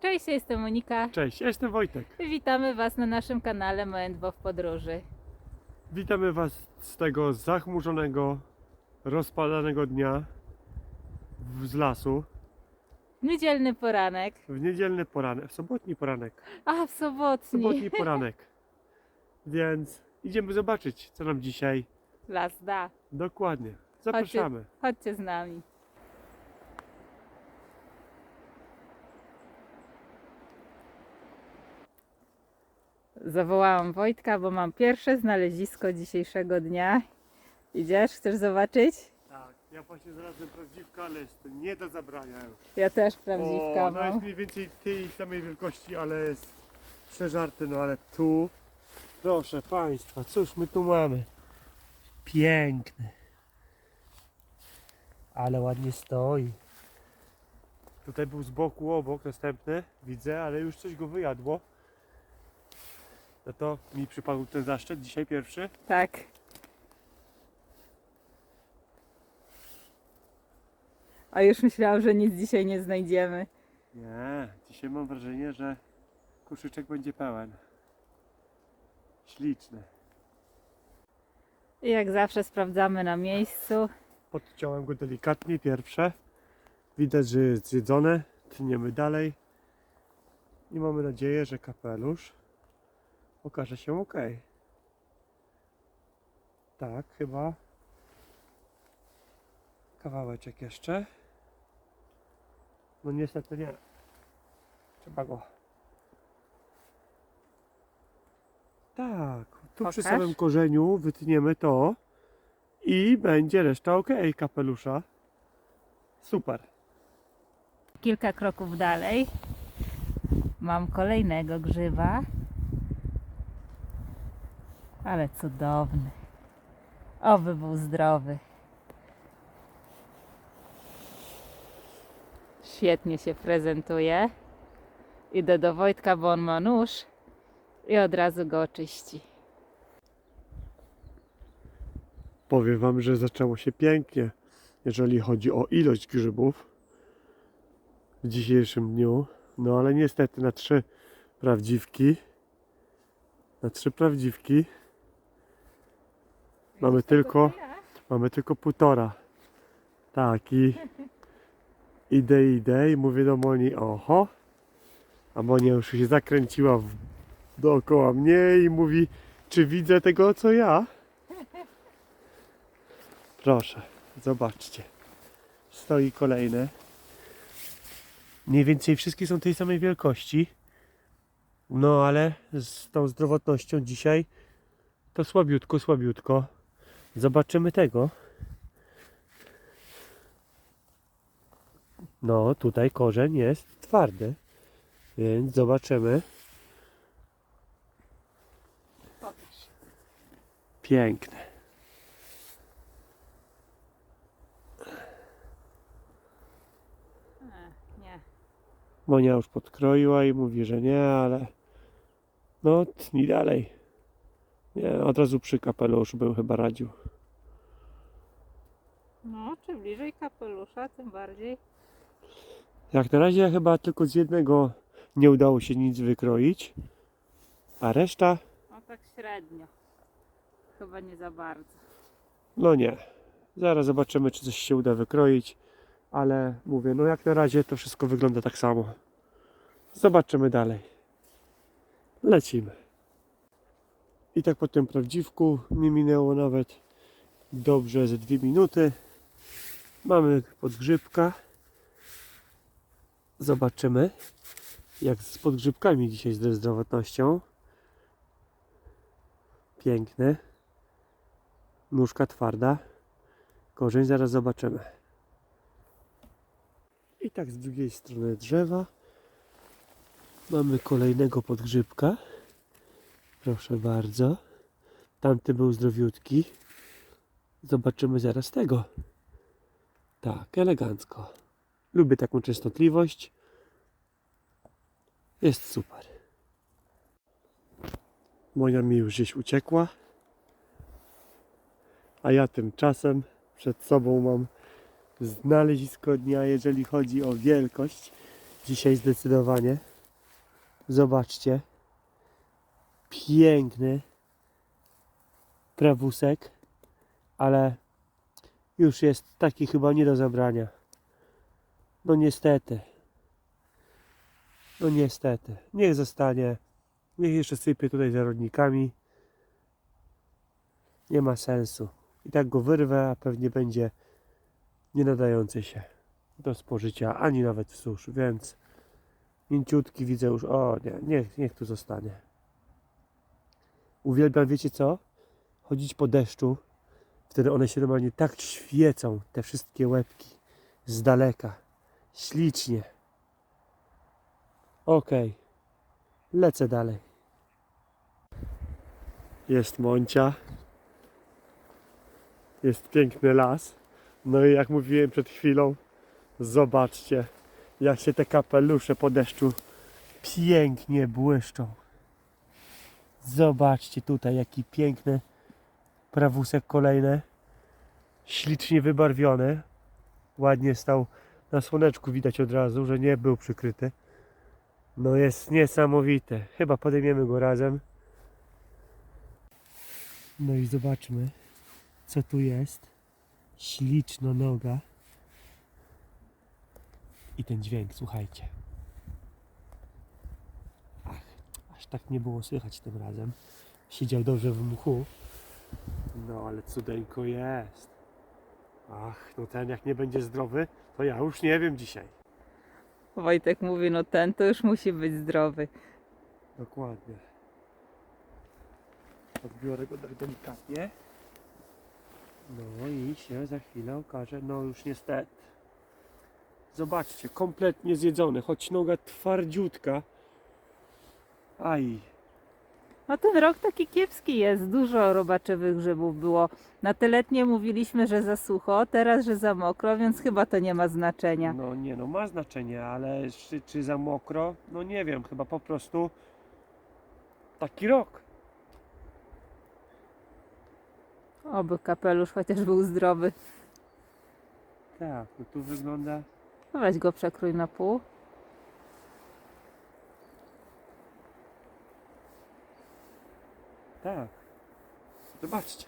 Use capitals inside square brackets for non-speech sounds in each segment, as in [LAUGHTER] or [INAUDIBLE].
Cześć, ja jestem Monika. Cześć, ja jestem Wojtek. Witamy Was na naszym kanale Mędwo w Podróży. Witamy Was z tego zachmurzonego, rozpadanego dnia w, z lasu Niedzielny poranek. w niedzielny poranek, w sobotni poranek, A, w sobotni. sobotni poranek. Więc idziemy zobaczyć, co nam dzisiaj Las da. dokładnie. Zapraszamy. Chodźcie z nami. Zawołałam Wojtka, bo mam pierwsze znalezisko dzisiejszego dnia. Idziesz? Chcesz zobaczyć? Tak, ja właśnie znalazłem prawdziwka, ale jest nie do zabrania. Ja też O, prawdziwka no jest mam. mniej więcej tej samej wielkości, ale jest przeżarty, no ale tu, proszę Państwa, cóż my tu mamy? Piękny. Ale ładnie stoi. Tutaj był z boku obok, następny, widzę, ale już coś go wyjadło. No to mi przypadł ten zaszczyt, dzisiaj pierwszy. Tak. A już myślałam, że nic dzisiaj nie znajdziemy. Nie, dzisiaj mam wrażenie, że koszyczek będzie pełen. Śliczny. I jak zawsze sprawdzamy na miejscu. Podciąłem go delikatnie, pierwsze. Widać, że jest zjedzone. Tniemy dalej. I mamy nadzieję, że kapelusz okaże się ok. Tak, chyba kawałeczek jeszcze. No niestety nie. Trzeba go. Tak, tu przy Pokaż. samym korzeniu wytniemy to i będzie reszta ok kapelusza. Super. Kilka kroków dalej mam kolejnego grzyba. Ale cudowny. Oby był zdrowy. Świetnie się prezentuje. Idę do Wojtka, bo on ma nóż i od razu go oczyści. Powiem Wam, że zaczęło się pięknie, jeżeli chodzi o ilość grzybów w dzisiejszym dniu. No ale niestety na trzy prawdziwki, na trzy prawdziwki mamy tylko, mamy tylko półtora. Tak i [LAUGHS] idę, idę i mówię do Moni, oho, a Monia już się zakręciła w, dookoła mnie i mówi, czy widzę tego co ja? [LAUGHS] Proszę, zobaczcie. Stoi kolejne. Mniej więcej wszystkie są tej samej wielkości. No ale z tą zdrowotnością dzisiaj to słabiutko, słabiutko. Zobaczymy tego. No, tutaj korzeń jest twardy. Więc zobaczymy. Piękne. Nie. Monia już podkroiła i mówi, że nie, ale no tnij dalej. Nie, od razu przy kapeluszu bym chyba radził. No, czy bliżej kapelusza, tym bardziej. Jak na razie chyba tylko z jednego nie udało się nic wykroić, a reszta, No tak średnio. Chyba nie za bardzo. no nie. Zaraz zobaczymy, czy coś się uda wykroić, ale mówię, no jak na razie to wszystko wygląda tak samo. Zobaczymy dalej. Lecimy. I tak po tym prawdziwku nie minęło nawet dobrze ze dwie minuty. Mamy podgrzybka. Zobaczymy, jak z podgrzybkami dzisiaj ze zdrowotnością. Piękny. Nóżka twarda. Korzeń zaraz zobaczymy. I tak z drugiej strony drzewa mamy kolejnego podgrzybka. Proszę bardzo. Tamty był zdrowiutki. Zobaczymy zaraz tego. Tak, elegancko. Lubię taką częstotliwość. Jest super. Moja mi już gdzieś uciekła. A ja tymczasem przed sobą mam znalezisko dnia, jeżeli chodzi o wielkość. Dzisiaj zdecydowanie Zobaczcie. Piękny prawusek, ale już jest taki chyba nie do zabrania. No niestety. No niestety. Niech zostanie. Niech jeszcze sypie tutaj zarodnikami. Nie ma sensu. I tak go wyrwę, a pewnie będzie nie nadający się do spożycia, ani nawet w susz, więc mięciutki widzę już, o nie, niech, niech tu zostanie. Uwielbiam, wiecie co? Chodzić po deszczu, wtedy one się normalnie tak świecą, te wszystkie łebki, z daleka, ślicznie. Okej, lecę dalej. Jest Moncia, jest piękny las. No i jak mówiłem przed chwilą, zobaczcie, jak się te kapelusze po deszczu pięknie błyszczą. Zobaczcie tutaj, jaki piękny prawusek kolejny, ślicznie wybarwiony. Ładnie stał na słoneczku, widać od razu, że nie był przykryty. No jest niesamowity. Chyba podejmiemy go razem. No i zobaczmy, co tu jest. Śliczna noga. I ten dźwięk, słuchajcie. Ach, aż tak nie było słychać tym razem. Siedział dobrze w mchu. No ale cudeńko jest. Ach, no ten jak nie będzie zdrowy, to ja już nie wiem dzisiaj. Wojtek mówi, no ten to już musi być zdrowy. Dokładnie. Odbiorę go tak delikatnie. No i się za chwilę okaże, no już niestety. Zobaczcie, kompletnie zjedzony, choć noga twardziutka. Aj, No ten rok taki kiepski jest, dużo robaczywych grzybów było. Na te letnie mówiliśmy, że za sucho, teraz, że za mokro, więc chyba to nie ma znaczenia. no nie no, ma znaczenie, ale czy, czy za mokro? No nie wiem, chyba po prostu taki rok. Oby kapelusz chociaż był zdrowy. Tak, no tu wygląda No Weź go przekrój na pół. Tak. Zobaczcie,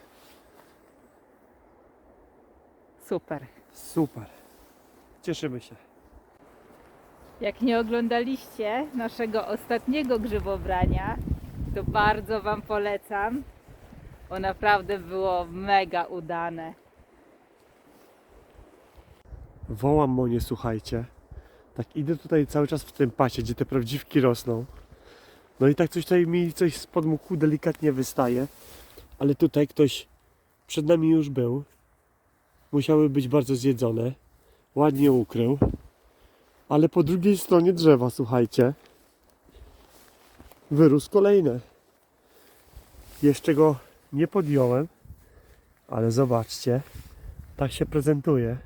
Super. super. Cieszymy się. Jak nie oglądaliście naszego ostatniego grzybobrania, to bardzo Wam polecam, bo naprawdę było mega udane. Wołam Monię, słuchajcie. Tak idę tutaj cały czas w tym pasie, gdzie te prawdziwki rosną. No i tak coś tutaj mi coś spod muku delikatnie wystaje. Ale tutaj ktoś przed nami już był. Musiały być bardzo zjedzone. Ładnie ukrył. Ale po drugiej stronie drzewa, słuchajcie. Wyrósł kolejny. Jeszcze go nie podjąłem. Ale zobaczcie. Tak się prezentuje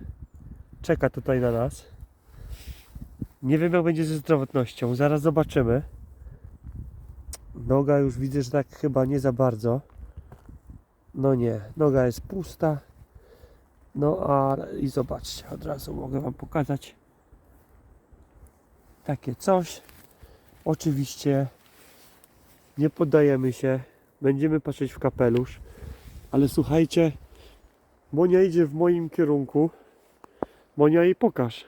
czeka tutaj na nas. Nie wiem jak będzie ze zdrowotnością, zaraz zobaczymy. Noga już widzę, że tak chyba nie za bardzo. No nie, noga jest pusta. No a i zobaczcie, od razu mogę Wam pokazać takie coś. Oczywiście nie poddajemy się, będziemy patrzeć w kapelusz, ale słuchajcie, Monia idzie w moim kierunku. Monia i pokaż,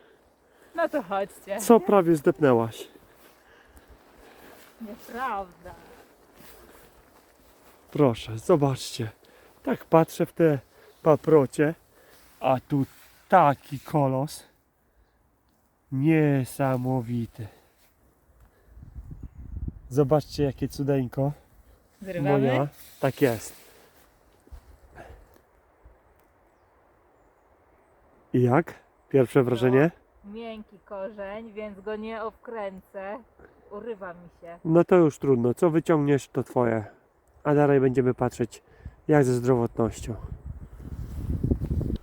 No to chodźcie. co prawie zdepnęłaś. Nieprawda. Proszę, zobaczcie. Tak patrzę w te paprocie, a tu taki kolos. Niesamowity. Zobaczcie jakie cudeńko. Zrywamy? Monia. Tak jest. I jak? Pierwsze wrażenie? Miękki korzeń, więc go nie obkręcę. Urywa mi się. No to już trudno. Co wyciągniesz, to twoje. A dalej będziemy patrzeć, jak ze zdrowotnością.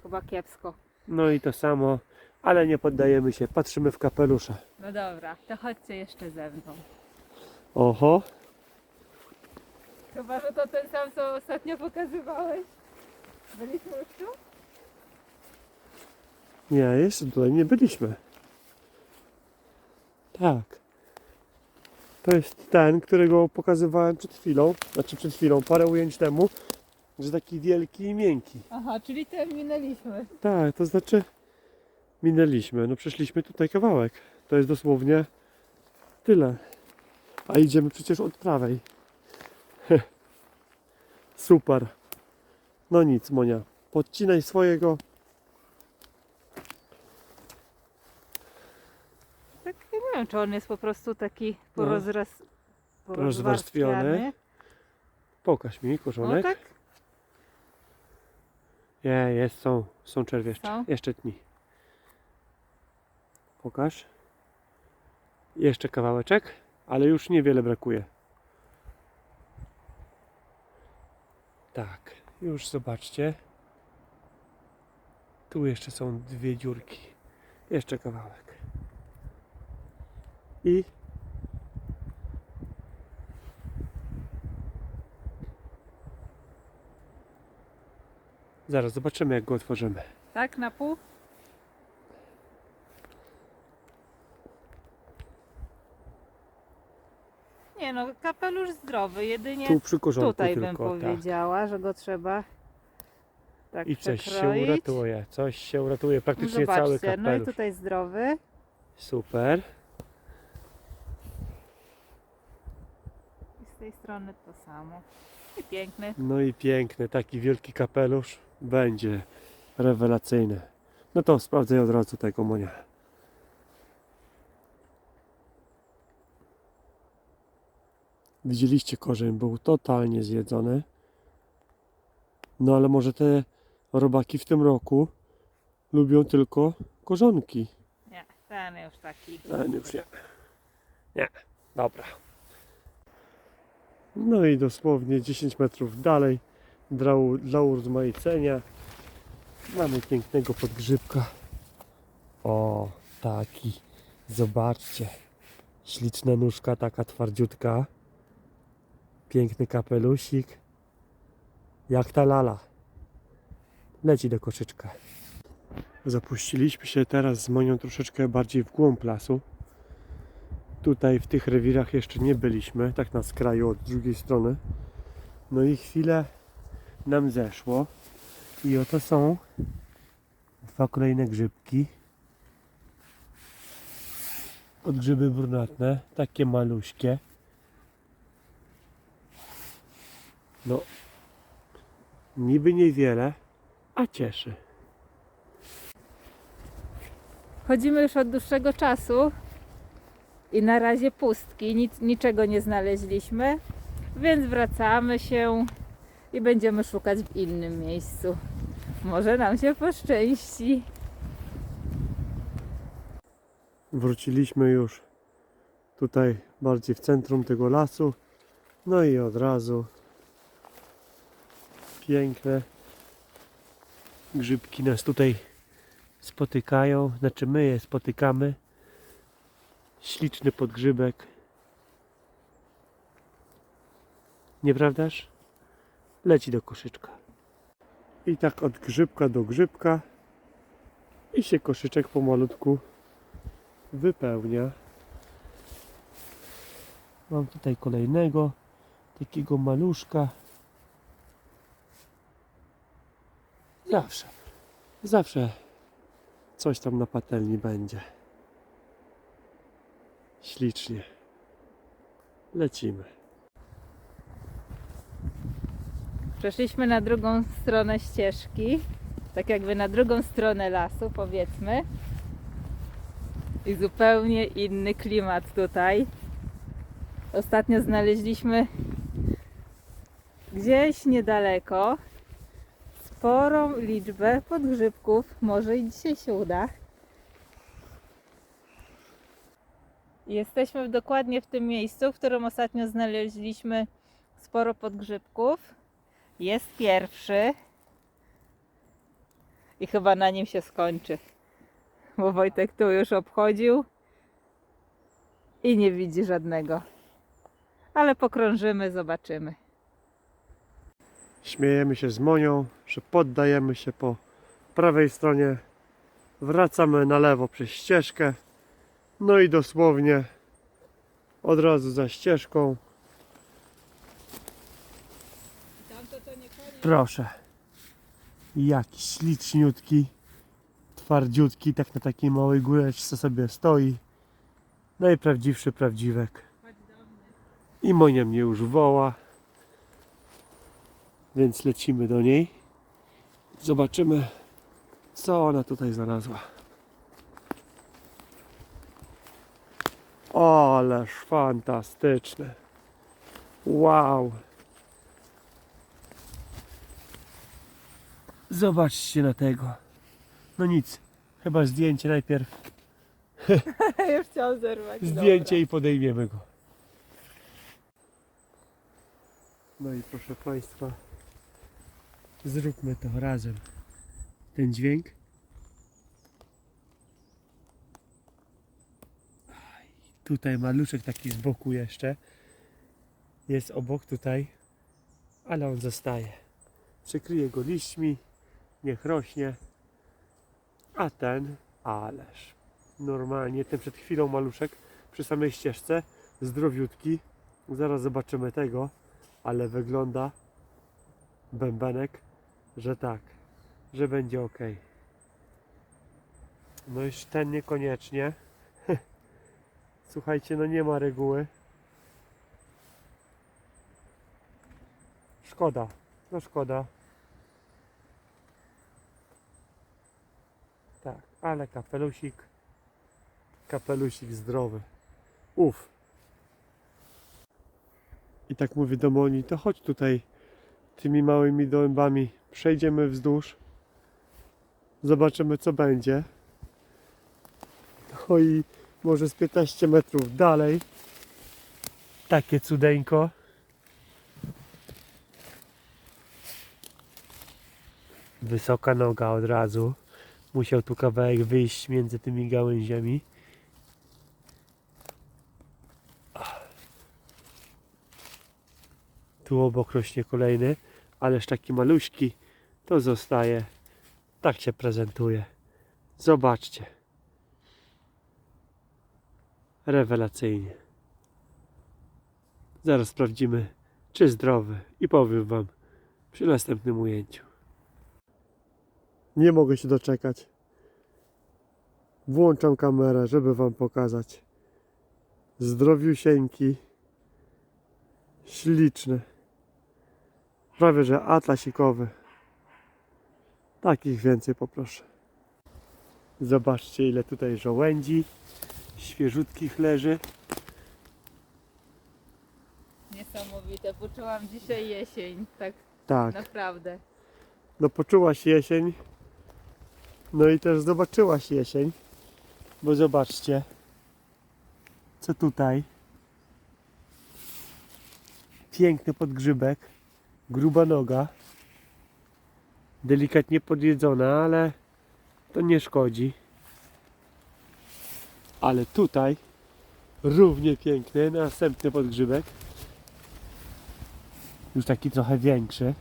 Chyba kiepsko. No i to samo, ale nie poddajemy się. Patrzymy w kapelusze. No dobra, to chodźcie jeszcze ze mną. Oho, Chyba, że to ten sam, co ostatnio pokazywałeś. Byliśmy już tu? nie, jeszcze tutaj nie byliśmy. Tak. To jest ten, którego pokazywałem przed chwilą, znaczy przed chwilą, parę ujęć temu, że taki wielki i miękki. Aha, czyli te minęliśmy. Tak, to znaczy minęliśmy, no przeszliśmy tutaj kawałek. To jest dosłownie tyle. A idziemy przecież od prawej. [LAUGHS] Super. No nic, Monia. Podcinaj swojego. Tak, ja nie wiem, czy on jest po prostu taki No. porozraz... Rozwarstwiony. porozwarstwiany. Pokaż mi O korzonek. tak? Nie, jest, są, są czerwieszcze. Są? Jeszcze tni. Pokaż. Jeszcze kawałeczek, ale już niewiele brakuje. Tak, już zobaczcie. Tu jeszcze są dwie dziurki. Jeszcze kawałek. I zaraz zobaczymy, jak go otworzymy. Tak, na pół? Nie no, kapelusz zdrowy, jedynie Tu przy korzonku tutaj bym tylko. tak. powiedziała, że go trzeba tak I coś się przekroić. uratuje. Coś się uratuje. Praktycznie cały Zobaczcie, no i kapelusz. tutaj zdrowy. Super. I z tej strony to samo. I piękny. No i piękny, taki wielki kapelusz będzie rewelacyjny. No to sprawdzę od razu tego monia. Widzieliście korzeń, był totalnie zjedzony. No ale może te robaki w tym roku lubią tylko korzonki. Nie, ten już taki. Ten już nie. Nie, dobra. No i dosłownie 10 metrów dalej dla, dla urozmaicenia mamy pięknego podgrzybka. O, taki. Zobaczcie. Śliczna nóżka, taka twardziutka. Piękny kapelusik. Jak ta lala. Leci do koszyczka. Zapuściliśmy się teraz z Monią troszeczkę bardziej w głąb lasu. Tutaj w tych rewirach jeszcze nie byliśmy, tak na skraju od drugiej strony. No i chwilę nam zeszło. I oto są dwa kolejne grzybki. Odgrzyby brunatne, takie maluśkie. No, niby niewiele, a cieszy. Chodzimy już od dłuższego czasu i na razie pustki, nic, niczego nie znaleźliśmy, więc wracamy się i będziemy szukać w innym miejscu. Może nam się poszczęści. Wróciliśmy już tutaj bardziej w centrum tego lasu. No i od razu piękne grzybki nas tutaj spotykają. Znaczy my je spotykamy. Śliczny podgrzybek. Nieprawdaż? Leci do koszyczka. I tak od grzybka do grzybka i się koszyczek pomalutku wypełnia. Mam tutaj kolejnego takiego maluszka. Zawsze, zawsze coś tam na patelni będzie. Ślicznie. Lecimy. Przeszliśmy na drugą stronę ścieżki, tak jakby na drugą stronę lasu, powiedzmy. I zupełnie inny klimat tutaj. Ostatnio znaleźliśmy gdzieś niedaleko sporą liczbę podgrzybków. Może i dzisiaj się uda. Jesteśmy dokładnie w tym miejscu, w którym ostatnio znaleźliśmy sporo podgrzybków. Jest pierwszy. I chyba na nim się skończy. Bo Wojtek tu już obchodził i nie widzi żadnego. Ale pokrążymy, zobaczymy. Śmiejemy się z Monią, że poddajemy się po prawej stronie. Wracamy na lewo przez ścieżkę. No i dosłownie Od razu za ścieżką. Proszę. Jakiś śliczniutki, twardziutki, tak na takiej małej góreczce sobie stoi. Najprawdziwszy prawdziwek. I Monia mnie już woła. Więc lecimy do niej. Zobaczymy, co ona tutaj znalazła. Ależ fantastyczne. Wow. Zobaczcie na tego. No nic, chyba zdjęcie najpierw. [LAUGHS] Już chciałam zerwać. Zdjęcie i podejmiemy go. No i proszę Państwa, zróbmy to razem. Ten dźwięk. Tutaj maluszek taki z boku jeszcze. Jest obok tutaj, ale on zostaje. Przykryję go liśćmi, niech rośnie. A ten, ależ normalnie ten przed chwilą maluszek przy samej ścieżce, zdrowiutki. Zaraz zobaczymy tego, ale wygląda bębenek, że tak, że będzie ok. No już ten niekoniecznie. Słuchajcie, no nie ma reguły. Szkoda, no szkoda. Tak, ale kapelusik kapelusik zdrowy. Uf. I tak mówię do Moni, to chodź tutaj tymi małymi dołębami. Przejdziemy wzdłuż. Zobaczymy co będzie. No i może z 15 metrów dalej. Takie cudeńko. Wysoka noga od razu. Musiał tu kawałek wyjść między tymi gałęziami. Tu obok rośnie kolejny, ależ taki maluśki to zostaje. Tak się prezentuje. Zobaczcie. Rewelacyjnie. Zaraz sprawdzimy, czy zdrowy i powiem Wam przy następnym ujęciu. Nie mogę się doczekać. Włączam kamerę, żeby Wam pokazać. Zdrowiusieńki. Śliczny. Prawie, że atlasikowy. Takich więcej poproszę. Zobaczcie ile tutaj żołędzi. Świeżutkich leży. Niesamowite. Poczułam dzisiaj jesień. Tak Tak. naprawdę. No poczułaś jesień. No i też zobaczyłaś jesień. Bo zobaczcie. Co tutaj. Piękny podgrzybek. Gruba noga. Delikatnie podjedzona, ale to nie szkodzi. Ale tutaj równie piękny następny podgrzybek. Już taki trochę większy.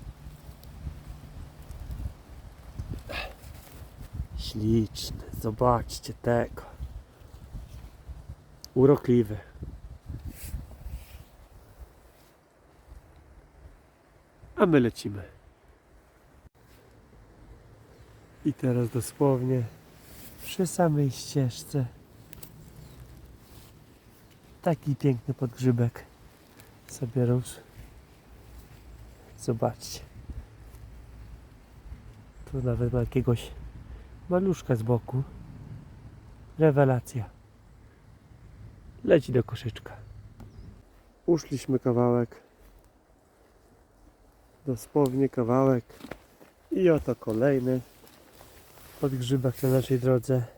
Śliczny, zobaczcie tego. Urokliwy. A my lecimy. I teraz dosłownie przy samej ścieżce taki piękny podgrzybek sobie rósł. Zobaczcie. Tu nawet ma jakiegoś maluszka z boku. Rewelacja. Leci do koszyczka. Uszliśmy kawałek. Dosłownie kawałek. I oto kolejny podgrzybek na naszej drodze.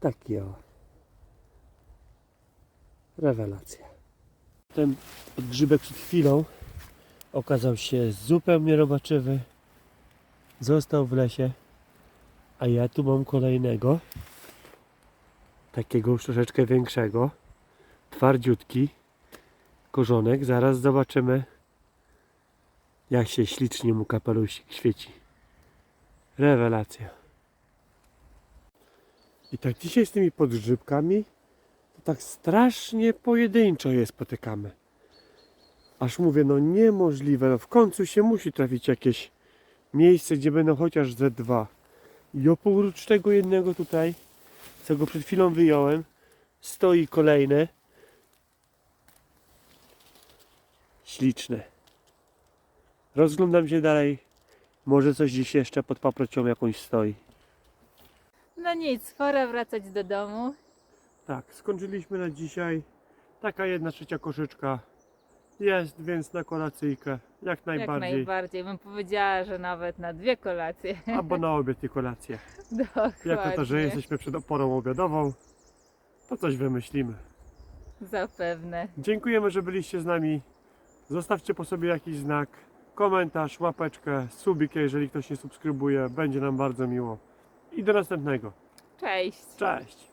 Taki o. Rewelacja. Ten podgrzybek przed chwilą okazał się zupełnie robaczywy. Został w lesie. A ja tu mam kolejnego. Takiego już troszeczkę większego. Twardziutki. Korzonek. Zaraz zobaczymy jak się ślicznie mu kapelusik świeci. Rewelacja. I tak dzisiaj z tymi podgrzybkami to tak strasznie pojedynczo je spotykamy. Aż mówię, no niemożliwe, no w końcu się musi trafić jakieś miejsce, gdzie będą chociaż ze dwa. I oprócz tego jednego tutaj, co go przed chwilą wyjąłem, stoi kolejne. Śliczne. Rozglądam się dalej. Może coś gdzieś jeszcze pod paprocią jakąś stoi. No nic, pora wracać do domu. Tak, skończyliśmy na dzisiaj. Taka jedna trzecia koszyczka jest, więc na kolacyjkę jak Jak najbardziej. najbardziej. Bym powiedziała, że nawet na dwie kolacje. Albo na obie te kolacje. [LAUGHS] Dokładnie. Jako to, że jesteśmy przed porą obiadową, to coś wymyślimy. Zapewne. Dziękujemy, że byliście z nami. Zostawcie po sobie jakiś znak, komentarz, łapeczkę, subik, jeżeli ktoś nie subskrybuje. Będzie nam bardzo miło. I do następnego. Cześć. Cześć!